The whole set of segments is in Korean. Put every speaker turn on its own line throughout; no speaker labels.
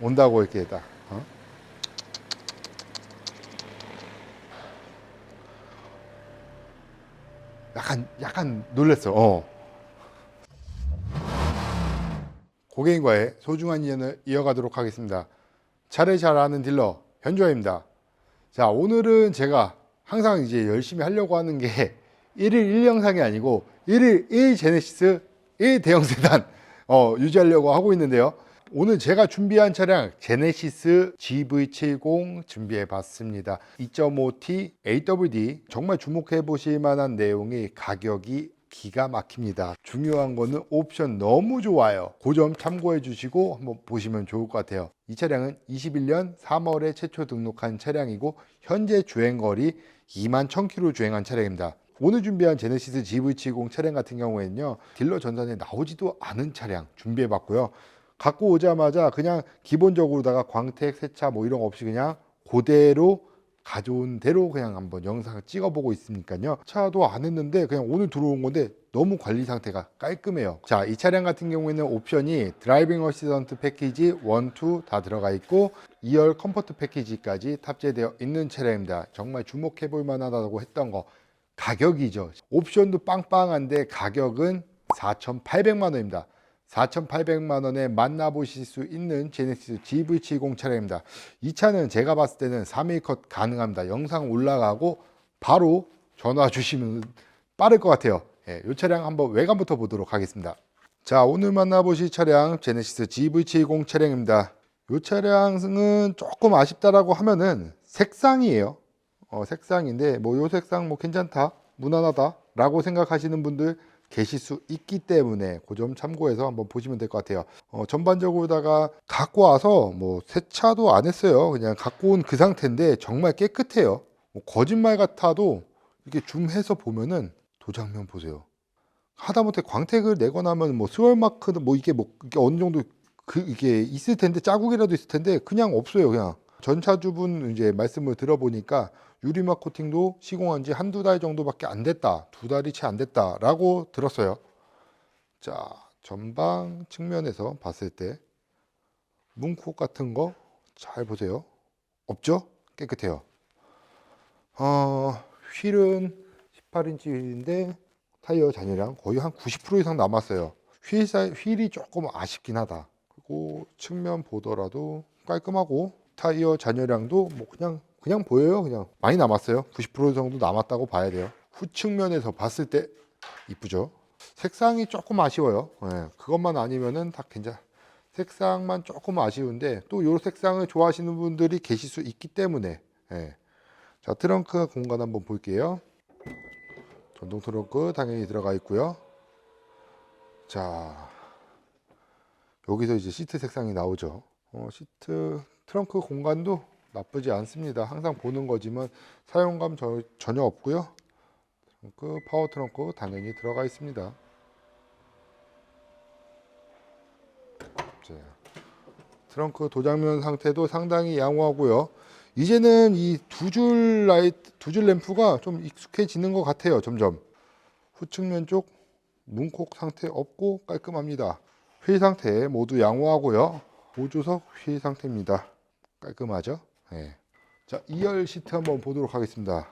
온다고 이렇게 딱. 어? 약간 약간 놀랬어. 어. 고객님과의 소중한 인연을 이어가도록 하겠습니다. 차를 잘 아는 딜러 현조입니다. 자, 오늘은 제가 항상 이제 열심히 하려고 하는 게 1일 1영상이 아니고 1일 1 제네시스 1 대형 세단 어, 유지하려고 하고 있는데요. 오늘 제가 준비한 차량 제네시스 GV70 준비해 봤습니다. 2.5T AWD 정말 주목해 보실 만한 내용이 가격이 기가 막힙니다. 중요한 거는 옵션 너무 좋아요. 그 점 참고해 주시고 한번 보시면 좋을 것 같아요. 이 차량은 21년 3월에 최초 등록한 차량이고 현재 주행거리 2만 1000km 주행한 차량입니다. 오늘 준비한 제네시스 GV70 차량 같은 경우에는요. 딜러 전산에 나오지도 않은 차량 준비해 봤고요. 갖고 오자마자 그냥 기본적으로다가 광택, 세차 뭐 이런 거 없이 그냥 그대로 가져온 대로 그냥 한번 영상을 찍어보고 있으니까요. 차도 안 했는데 그냥 오늘 들어온 건데 너무 관리 상태가 깔끔해요. 자, 이 차량 같은 경우에는 옵션이 드라이빙 어시스턴트 패키지 1, 2 다 들어가 있고 2열 컴포트 패키지까지 탑재되어 있는 차량입니다. 정말 주목해 볼 만하다고 했던 거 가격이죠. 옵션도 빵빵한데 가격은 4,800만 원입니다. 4,800만 원에 만나보실 수 있는 제네시스 GV70 차량입니다. 이 차는 제가 봤을 때는 3일 컷 가능합니다. 영상 올라가고 바로 전화 주시면 빠를 것 같아요. 예, 이 차량 한번 외관부터 보도록 하겠습니다. 자, 오늘 만나보실 차량 제네시스 GV70 차량입니다. 이 차량은 조금 아쉽다라고 하면은 색상이에요. 어, 색상인데 뭐 요 색상 뭐 괜찮다, 무난하다라고 생각하시는 분들 계실 수 있기 때문에 그 점 참고해서 한번 보시면 될 것 같아요. 어, 전반적으로다가 갖고 와서 뭐 세차도 안 했어요. 그냥 갖고 온 그 상태인데 정말 깨끗해요. 뭐 거짓말 같아도 이렇게 줌해서 보면은 도장면 보세요. 하다못해 광택을 내거나 하면 뭐 스월 마크도 뭐 이게 뭐 이게 어느 정도 그 이게 있을 텐데 자국이라도 있을 텐데 그냥 없어요. 그냥 전차주분 이제 말씀을 들어보니까 유리막 코팅도 시공한 지 한두 달 정도밖에 안 됐다. 두 달이 채 안 됐다라고 들었어요. 자, 전방 측면에서 봤을 때 문콕 같은 거 잘 보세요. 없죠? 깨끗해요. 어, 휠은 18인치 휠인데 타이어 잔여량 거의 한 90% 이상 남았어요. 휠 휠이 조금 아쉽긴 하다. 그리고 측면 보더라도 깔끔하고 타이어 잔여량도 뭐 그냥 그냥 보여요. 그냥 많이 남았어요. 90% 정도 남았다고 봐야 돼요. 후측면에서 봤을 때 이쁘죠. 색상이 조금 아쉬워요. 예, 그것만 아니면은 다 괜찮. 색상만 조금 아쉬운데 또이 색상을 좋아하시는 분들이 계실 수 있기 때문에. 예. 자 트렁크 공간 한번 볼게요. 전동 트렁크 당연히 들어가 있고요. 자 여기서 이제 시트 색상이 나오죠. 어, 시트 트렁크 공간도 나쁘지 않습니다. 항상 보는 거지만 사용감 저- 전혀 없고요. 트렁크 파워 트렁크 당연히 들어가 있습니다. 자, 트렁크 도장면 상태도 상당히 양호하고요. 이제는 이 두 줄 라이트, 두 줄 램프가 좀 익숙해지는 것 같아요. 점점 후측면 쪽 문콕 상태 없고 깔끔합니다. 휠 상태 모두 양호하고요. 보조석 휠 상태입니다. 깔끔하죠? 네. 자, 2열 시트 한번 보도록 하겠습니다.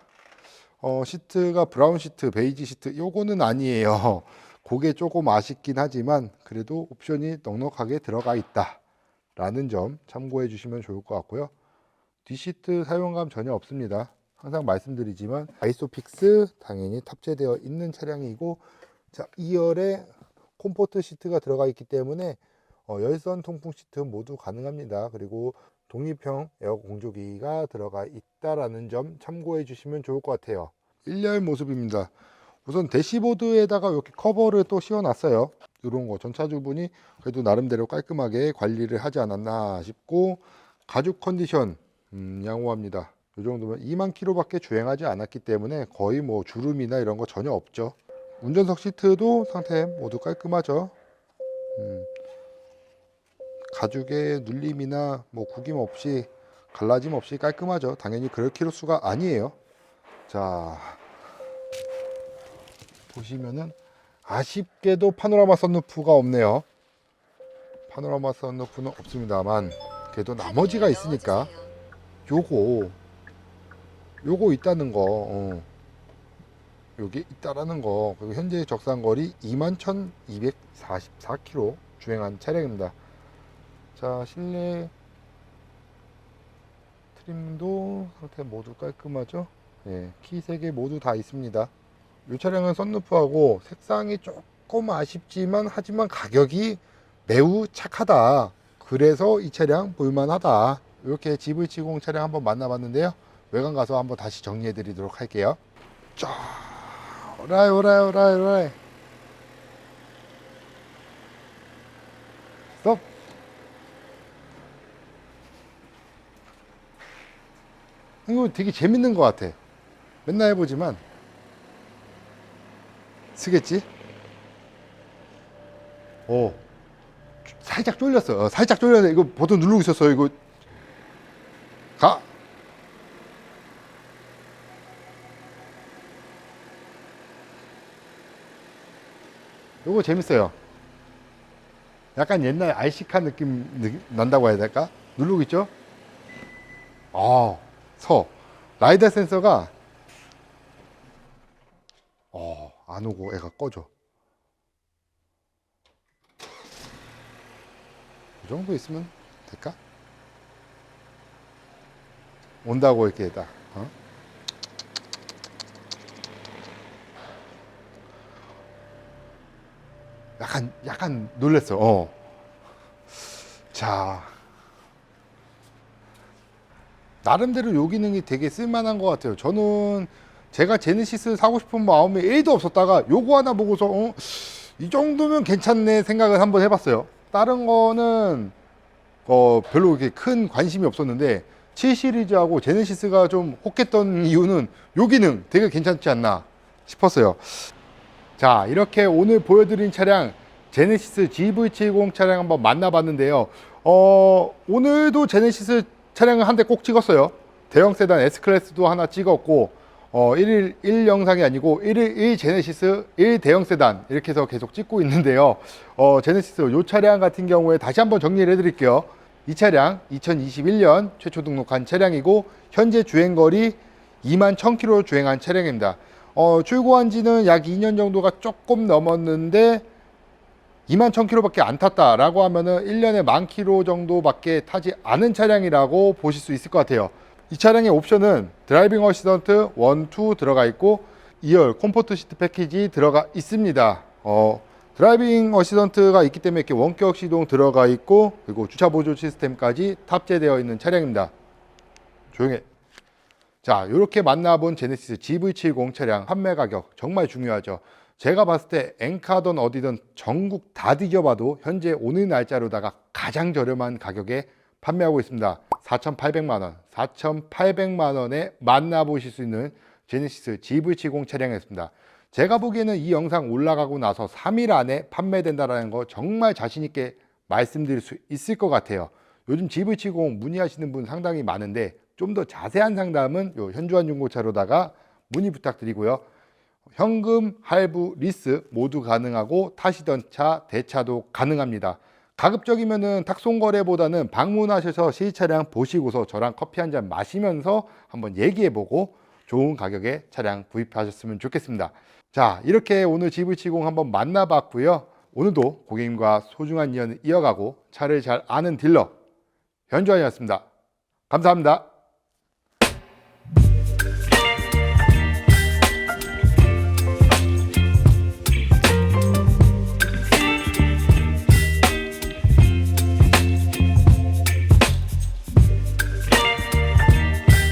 어, 시트가 브라운 시트, 베이지 시트, 요거는 아니에요. 그게 조금 아쉽긴 하지만 그래도 옵션이 넉넉하게 들어가 있다. 라는 점 참고해 주시면 좋을 것 같고요. 뒷시트 사용감 전혀 없습니다. 항상 말씀드리지만 아이소픽스 당연히 탑재되어 있는 차량이고 자, 2열에 콤포트 시트가 들어가 있기 때문에 어, 열선 통풍 시트 모두 가능합니다. 그리고 독립형 에어 공조기가 들어가 있다라는 점 참고해 주시면 좋을 것 같아요. 1열 모습입니다. 우선 대시보드에다가 이렇게 커버를 또 씌워놨어요. 이런 거 전차주분이 그래도 나름대로 깔끔하게 관리를 하지 않았나 싶고 가죽 컨디션 음, 양호합니다. 이 정도면 2만 킬로밖에 주행하지 않았기 때문에 거의 뭐 주름이나 이런 거 전혀 없죠. 운전석 시트도 상태 모두 깔끔하죠. 음, 가죽의 눌림이나 뭐 구김 없이 갈라짐 없이 깔끔하죠. 당연히 그럴 키로수가 아니에요. 자 보시면은 아쉽게도 파노라마 선루프가 없네요. 파노라마 선루프는 없습니다만 그래도 나머지가 있으니까 요거 요거 있다는 거 어. 여기 있다라는 거 그리고 현재 적산거리 21,244km 주행한 차량입니다 자 실내 트림도 상태 모두 깔끔하죠? 예, 키 3개 모두 다 있습니다. 이 차량은 썬루프하고 색상이 조금 아쉽지만 하지만 가격이 매우 착하다. 그래서 이 차량 볼만하다. 이렇게 GV70 차량 한번 만나봤는데요. 외관 가서 한번 다시 정리해 드리도록 할게요. 쫙 오라이 오라이 오라이 오라이 스톱 이거 되게 재밌는 것 같아 맨날 해보지만 쓰겠지? 오 살짝 쫄렸어 어, 살짝 쫄렸네 이거 버튼 누르고 있었어 이거 가 요거 재밌어요. 약간 옛날 알식한 느낌 느- 난다고 해야 될까? 누르고 있죠? 아, 서. 라이더 센서가 어, 안 오고 애가 꺼져. 이 정도 있으면 될까? 온다고 이렇게 딱. 어? 약간 약간 놀랬어. 어. 자. 나름대로 요 기능이 되게 쓸만한 것 같아요. 저는 제가 제네시스 사고 싶은 마음이 1도 없었다가 요거 하나 보고서 어, 이 정도면 괜찮네 생각을 한번 해봤어요. 다른 거는 어, 별로 이렇게 큰 관심이 없었는데 7 시리즈하고 제네시스가 좀 혹했던 이유는 요 기능 되게 괜찮지 않나 싶었어요. 자 이렇게 오늘 보여드린 차량 제네시스 GV70 차량 한번 만나봤는데요 어, 오늘도 제네시스 차량을 한 대 꼭 찍었어요. 대형 세단 S클래스도 하나 찍었고 어, 1일 1 영상이 아니고 1일 1 제네시스 1 대형 세단 이렇게 해서 계속 찍고 있는데요. 어, 제네시스 이 차량 같은 경우에 다시 한번 정리를 해드릴게요. 이 차량 2021년 최초 등록한 차량이고 현재 주행거리 2만 1000km 주행한 차량입니다. 어, 출고한 지는 약 2년 정도가 조금 넘었는데 2만 1000km밖에 안 탔다라고 하면은 1년에 만 킬로 정도밖에 타지 않은 차량이라고 보실 수 있을 것 같아요. 이 차량의 옵션은 드라이빙 어시던트 1, 2 들어가 있고 2열 콤포트 시트 패키지 들어가 있습니다. 어, 드라이빙 어시던트가 있기 때문에 이렇게 원격 시동 들어가 있고 그리고 주차 보조 시스템까지 탑재되어 있는 차량입니다. 조용해. 자, 이렇게 만나본 제네시스 GV70 차량 판매 가격 정말 중요하죠. 제가 봤을 때 엔카든 어디든 전국 다 뒤져봐도 현재 오늘 날짜로다가 가장 저렴한 가격에 판매하고 있습니다. 4,800만 원, 4,800만 원에 만나보실 수 있는 제네시스 GV70 차량이었습니다. 제가 보기에는 이 영상 올라가고 나서 3일 안에 판매된다라는 거 정말 자신 있게 말씀드릴 수 있을 것 같아요. 요즘 GV70 문의하시는 분 상당히 많은데 좀 더 자세한 상담은 요 현주한 중고차로다가 문의 부탁드리고요. 현금, 할부, 리스 모두 가능하고 타시던 차, 대차도 가능합니다. 가급적이면은 탁송 거래보다는 방문하셔서 시차량 보시고서 저랑 커피 한 잔 마시면서 한번 얘기해 보고 좋은 가격에 차량 구입하셨으면 좋겠습니다. 자, 이렇게 오늘 GV70 한번 만나봤고요. 오늘도 고객님과 소중한 인연을 이어가고 차를 잘 아는 딜러 현주환이었습니다. 감사합니다.